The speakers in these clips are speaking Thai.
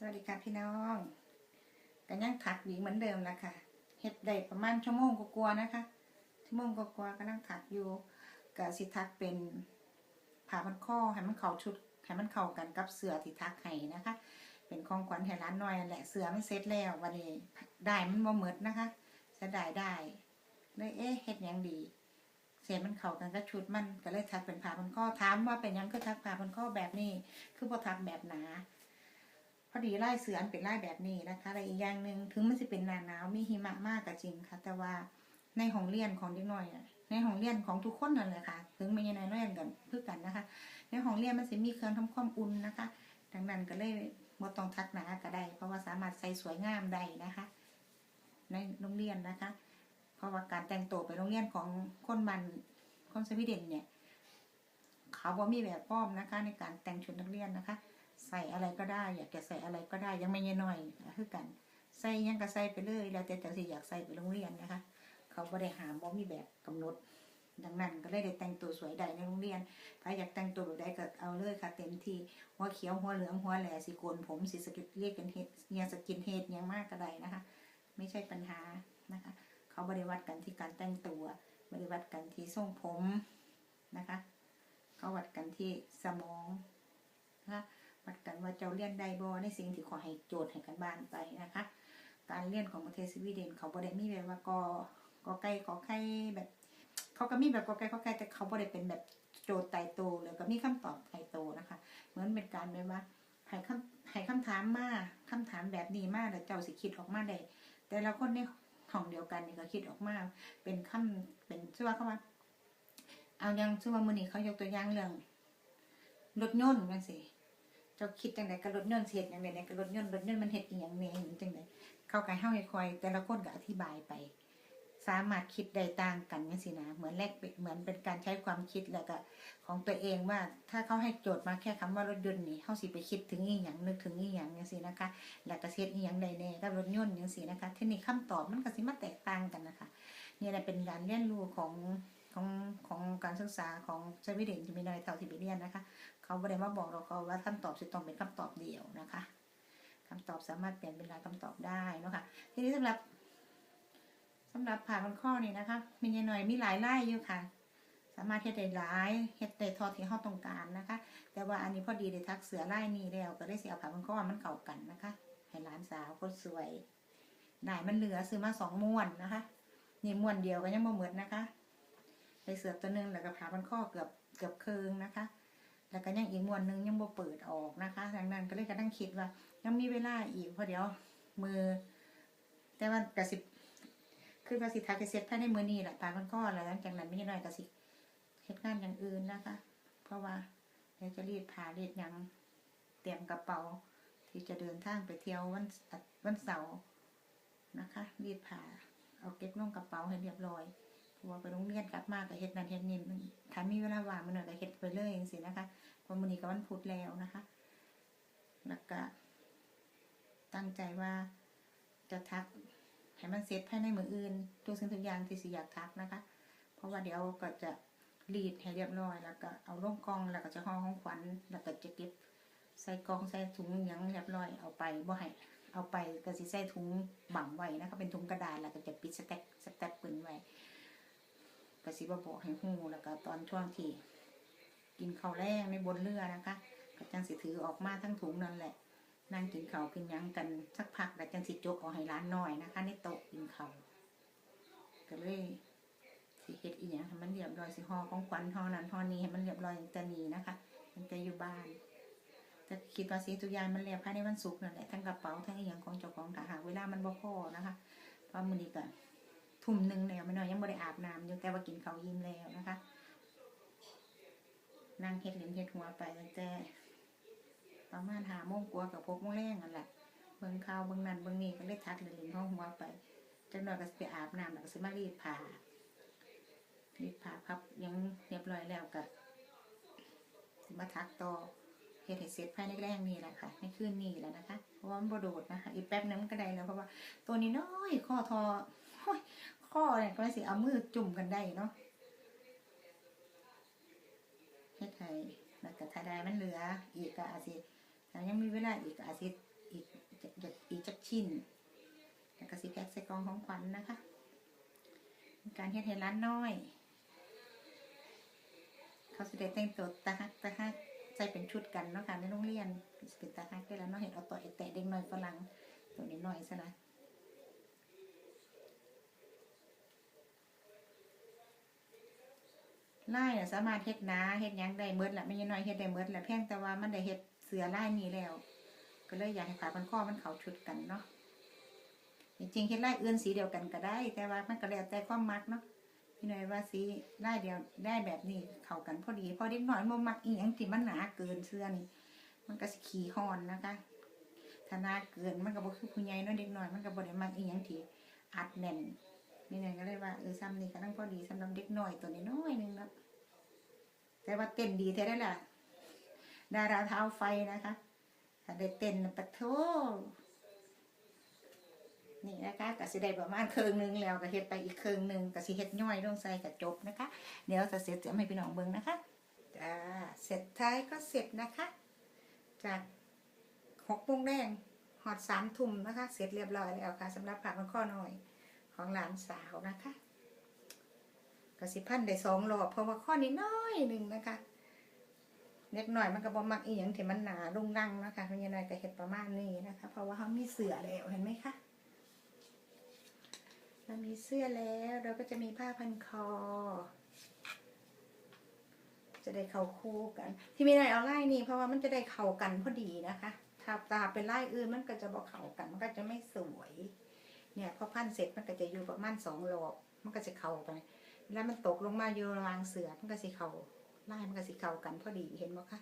สวัสดีค่ะพี่น้องกันยังถักหวีเหมือนเดิมละค่ะเฮ็ดได้ประมาณชั่วโมงกว่าๆนะคะ ชั่วโมงกว่าๆก็นั่งถักอยู่กะสิทักเป็นผ่าพันข้อให้มันเข้าชุดให้มันเข้ากันกับเสือที่ทักให้นะคะ เป็นของขวัญให้ร้านน้อยแหละเสื้อมันเสร็จแล้ววันนี้ได้มันบ่หมดนะคะจะได้ได้เลยเอ๊ะเฮ็ดยังดีเสียมันเข้ากันกับชุดมันก็เลยทักเป็นผ่าพันข้อถามว่าเป็นยังคือทักผ่าพันข้อแบบนี้ คือบ่ทักแบบหนา พอดีไล่เสืออันเป็นไล่แบบนี้นะคะและอีกอย่างหนึ่งถึงมันจะเป็นหนาหนาวมีหิมะมากก็จริงค่ะ แต่ว่าในห้องเรียนของเด็กน้อยอะในห้องเรียนของทุกคนนั่นแหละค่ะ ถึงไม่ใช่ในโรงเรียนกันเพื่อกันนะคะ ในห้องเรียนมันจะมีเครื่องทำความอุ่นนะคะ ดังนั้นก็เลยบ่ต้องทักหนาก็ได้ เพราะว่าสามารถใส่สวยงามได้นะคะ ในโรงเรียนนะคะ เพราะว่าการแต่งตัวไปโรงเรียนของคนมันคนสวีเดนเนี่ย เขาบ่มีแบบป้อมนะคะ ในการแต่งชุดนักเรียนนะคะ ใส่อะไรก็ได้ อยากจะใส่อะไรก็ได้ยังไม่เยน้อยคือกัน ใส่ยังก็ใส่ไปเลย แล้วแต่จะสิอยากใส่ไปโรงเรียนนะคะ เขาบ่ได้หามบ่มีแบบกำหนด ดังนั้นก็เลยได้แต่งตัวสวยได้ในโรงเรียน ถ้าอยากแต่งตัวแบบใดก็เอาเลยค่ะ เต็มที่หัวเขียวหัวเหลืองหัวแหลสีโกนผมสีสกินเรียกกันเฮดเนี่ยสกินเฮดยังมากก็ได้นะคะ ไม่ใช่ปัญหานะคะ เขาบริวัดกันที่การแต่งตัวบริวัดกันที่ทรงผมนะคะเขาวัดกันที่สมองนะคะ วัดกันว่าเจ้าเรียนได้บ่ในสิ่งที่ขอให้โจทย์ให้กันบ้านไปนะคะ การเรียนของประเทศสวีเดนเขาบ่ได้มีแบบว่ากอกอไก่ขอไข่แบบ เขาก็มีแบบกอไก่ขอไข่แต่เขาบ่ได้เป็นแบบโจทย์ไตโตแล้วก็มีคำตอบไตโตนะคะ เหมือนเป็นการแบบว่าให้คำให้คำถามมาคำถามแบบนี้มาแล้วเจ้าสิคิดออกมาได้แต่ละคนในห้องเดียวกันนี่ก็คิดออกมาเป็นคำเป็นชื่อว่าเขาว่าเอาอยังชื่อว่ามือนี้เขายกตัวอย่างเรื่องรถยนต์จังซี่ เจ้าคิดจังไดกับรถยนต์สิเฮ็ดจังได๋กับรถยนต์รถยนต์มันเฮ็ดอีหยังแหน่จังไดเขาก็ให้เฮาให้คอย แต่ละคนก็อธิบายไป สามารถคิดได้ต่างกันจังซี่นะเหมือนแลกเลขเหมือนเป็นการใช้ความคิดแล้วก็ของตัวเองว่าถ้าเขาให้โจทย์มาแค่คำว่ารถยนต์นี่เฮาสิไปคิดถึงอีหยังนึกถึงอีหยังจังซี่นะคะแล้วก็เฮ็ดอีหยังได้แน่กับรถยนต์จังซี่นะคะทีนี้คำตอบมันก็สิมาแตกต่างกันนะคะนี่แหละเป็นการเรียนรู้ของของของ การศึกษาของสวีเดนที่มีน้อยเท่าที่ไปเรียนนะคะ เขาไม่ได้มาบอกเราเขาว่าคำตอบจะต้องเป็นคำตอบเดียวนะคะคำตอบสามารถเปลี่ยนเป็นหลายคำตอบได้นะคะทีนี้สำหรับสำหรับผ่าพันข้อนี่นะคะ มีหน่อยมีหลายไล่อยู่ค่ะ สามารถเฮ็ดได้หลายเฮ็ดได้ทอที่เฮาต้องการนะคะ แต่ว่าอันนี้พอดีได้ทักเสือไล่นี้แล้วก็ได้เสียผ่าพันข้อมันเข้ากันนะคะให้หลานสาวคนสวยได้มันเหลือซื้อมาสองม้วนนะคะนี่ม้วนเดียวก็ยังบ่หมดนนะคะ เสือตัวหนึงแล้วก็ผ่าพันข้อเกือบเกือบเคืองนะคะ แล้วก็ยังอีกมวนหนึงยังบ่เปิดออกนะคะดังนั้นก็เลยก็ตั้งคิดว่า ยังมีเวลาอีกเพราะเดี๋ยวมือ แต่ว่ากระสิบคือว่าสิทักให้เสร็จภายในมือนี้แหละผ่าพันข้อแล้วหลังจากนั้นไม่น้อยก็สิเฮ็ดงานอย่างอื่นนะคะ เพราะว่าเดี๋ยวจะรีดผ้ารีดยังเตรียมกระเป๋า ที่จะเดินทางไปเที่ยววันวันเสาร์นะคะ รีดผ้าเอาเก็บลงกระเป๋าให้เรียบร้อย เพราะว่าไปโรงเรียนกลับมาก็เฮ็ดนั่นเฮ็ดนี่มถ้ามีเวลาว่างมันหน่อยก็เฮ็ดไปเลยจังซี่นะคะเพราะมื้อนี้ก็วันพุธแล้วนะคะแล้วก็ตั้งใจว่าจะทักให้มันเสร็จภายในมืออื่นทุกสิ่งทุกอย่างที่สิอยากทักนะคะ เพราะว่าเดี๋ยวก็จะรีดให้เรียบร้อย แล้วก็เอาลงกล่องแล้วก็จะห่อของขวัญแล้วก็จะเก็บใส่กล่องใส่ถุงยังเรียบร้อยเอาไปบ่ให้เอาไปก็สิใส่ถุงบังไว้นะคะเป็นถุงกระดาษแล้วก็จะปิดสแต็ก ก็สิบ่บอกให้ฮู้แล้วก็ตอนช่วงที่กินข้าวแรงในบนเรือนะคะก็จังสิถือออกมาทั้งถุงนั่นแหละ นั่งกินข้าวกินยังกันสักพักแล้วจังสิจกเอาให้ร้านน้อยนะคะ ในโต๊ะกินข้าวก็เลยสิเฮ็ดอีหยังให้มันเรียบร้อยสิห่อของขวัญห่อนั้นห่อนี้ให้มันเรียบร้อยตั้งแต่นี้นะคะตั้งแต่อยู่บ้านแต่คิดว่าสิทุกอย่างมันแล้วภายในวันศุกร์นั่นแหละทั้งกระเป๋าทั้งอีหยังของเจ้าของถ้าหากเวลามันบ่พอนะคะเพราะมื้อนี้ก็ ทุ่มหนึ่งแล้วไม่น้อยยังบ่ได้อาบน้ำอยู่แต่ว่ากินเขาวอิ่มแล้วนะคะนั่งเฮ็ดเหรียญเฮ็ดหัวไปตั้งแต่ประมาณ5โมงกว่ากับ6โมงแรงนั่นแหละเบิ่งข่าวเบิ่งนั่นเบิ่งนี่ก็เลยทักเหรียญห้องหัวไปจักหน่อยก็ไปอาบน้ำแล้วก็สิมารีดผ้ารีดผ้าพับยังเรียบร้อยแล้วก็มาทักต่อเฮ็ดให้เสร็จภายในแรงนี่แหละค่ะในคืนนี้แหละนะคะเพราะว่ามันโดดนะคะอีกแป๊บนึงมันก็ได้แล้วเพราะว่าตัวนี้น้อยข้อทอโอ้ย ข้อเนี่ยก็สิเอามือจุ่มกันได้เนาะเฮ็ดให้แล้วก็ถ้าได้มันเหลือ อีกก็อาจสิถ้ายังมีเวลาอีกก็อาจสิอีกอีกอีกจักชิ้นแล้วก็สิแพ็คใส่กล่องของขวัญนะคะ การเฮ็ดให้ร้านน้อย เขาสิได้แต่งตัวตาฮักตาฮักใส่เป็นชุดกันเนาะค่ะในโรงเรียนสิเป็นตาฮักได้แล้วเนาะเห็นเอาต่อไอแตะเด็กน้อยฝรั่งตัวนี้น้อยซะนะ ไล่น่ะสามารถเฮ็ดนาเฮ็ดยังได้เมิดแหละไม่ใช่น้อยเฮ็ดได้เมิดแหละเพียงแต่ว่ามันได้เฮ็ดเสือไล่นี้แล้ว ก็เลยอยากให้ผ้าพันคอมันเขาชุดกันเนาะจริงๆเฮ็ดไล่อื่นสีเดียวกันก็ได้ แต่ว่ามันก็แล้วแต่ความมักเนาะพี่น่อยว่าสีได้เดียวได้แบบนี้เข้ากันพอดีพอเด็กหน่อยมันมักอีหยังที่มันหนาเกินเสื้อนี่มันก็ขี่ฮอนนะคะถ้าหนาเกินมันก็บ่คือผู้ใหญ่เนาะเด็กน้อยมันก็บ่ได้มักอีหยังที่อัดแน่น นี่นั่นก็เลยว่าเออซ้ำนี่ก็ตั้งพอดีสำหรับเด็กหน้อยตัวนี้น้อยนึงเนาะแต่ว่าเต้นดีแท้ได้ล่ะดาราเท้าไฟนะคะถ้าได้เต้นน่ะปะโทนี่นะคะกสิได้ประมาณเครึ่งหนึงแล้วก็เฮ็ดไปอีกเครึ่งหนึงกสิเฮ็ดย่อยลงใส่ก็จบนะคะ เดี๋ยวจะเสร็จจะให้พี่น้องเบิ่งนะคะจ้าเสร็จท้ายก็เสร็จนะคะ จากหกโมงแดงหอดสามทุ่มนะคะ เสร็จเรียบร้อยแล้วค่ะสำหรับผักมันข้อหน่อย ของหลานสาวนะคะก็สิพันได้สองรอบเพราะว่าข้อนี้น้อยหนึ่งนะคะเล็กหน่อยมันก็บ่มักอีหยังที่มันหนารุ่งรังนะคะเพราะยังไงก็เฮ็ดประมาณนี้นะคะ เพราะว่าเขามีเสือแล้วเห็นไหมคะเรามีเสื้อแล้วเราก็จะมีผ้าพันคอ จะได้เข้าคู่กัน ที่ไม่ได้เอาไล่นี่เพราะว่ามันจะได้เข้ากันพอดีนะคะ ถ้าตาเป็นไล่อื่นมันก็จะบอกเข้ากันมันก็จะไม่สวย เนี่ยพอพันเสร็จมันก็จะอยู่ประมาณสองรอบมันก็จะเข้าไปแล้วมันตกลงมาอยู่ระหวางเสือมันก็สิเข้าไล่มันก็สิเข้ากันพอดีเห็นไหมคะ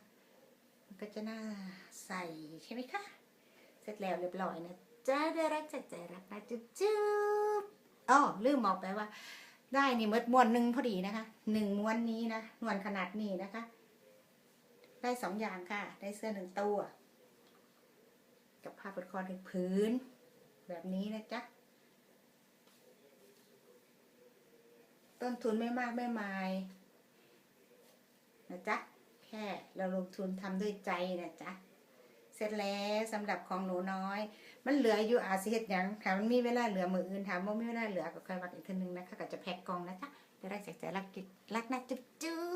มันก็จะน่าใส่ใช่ไหมคะเสร็จแล้วเรียบร้อยนะจ้าได้รักจัดใจรักนะจุ๊บจุ๊บอ๋อลืมบอกไปว่า ได้นี่เมดม้วนหนึ่งพอดีนะคะหนึ่งม้วนนี้นะม้วนขนาดนี้นะคะ ได้สองอย่างค่ะ ได้เสื้อหนึ่งตัวกับผ้าปดคอหนึ่งพื้น แบบนี้นะจ๊ะ ต้นทุนไม่มากไม่มายนะจ๊ะ แค่เราลงทุนทำด้วยใจนะจ๊ะ เสร็จแล้วสำหรับของหนูน้อย มันเหลืออยู่อาสิเฮ็ดหยังถามันมีเวลาเหลือมืออื่นถามว่ามีเวลาเหลือก็ค่อยวัดอีกทีนึงนะคะก็จะแพ็กกล่องนะจ๊ะจะได้แจกใจรักกิจรักนะจุ๊บจุ๊บ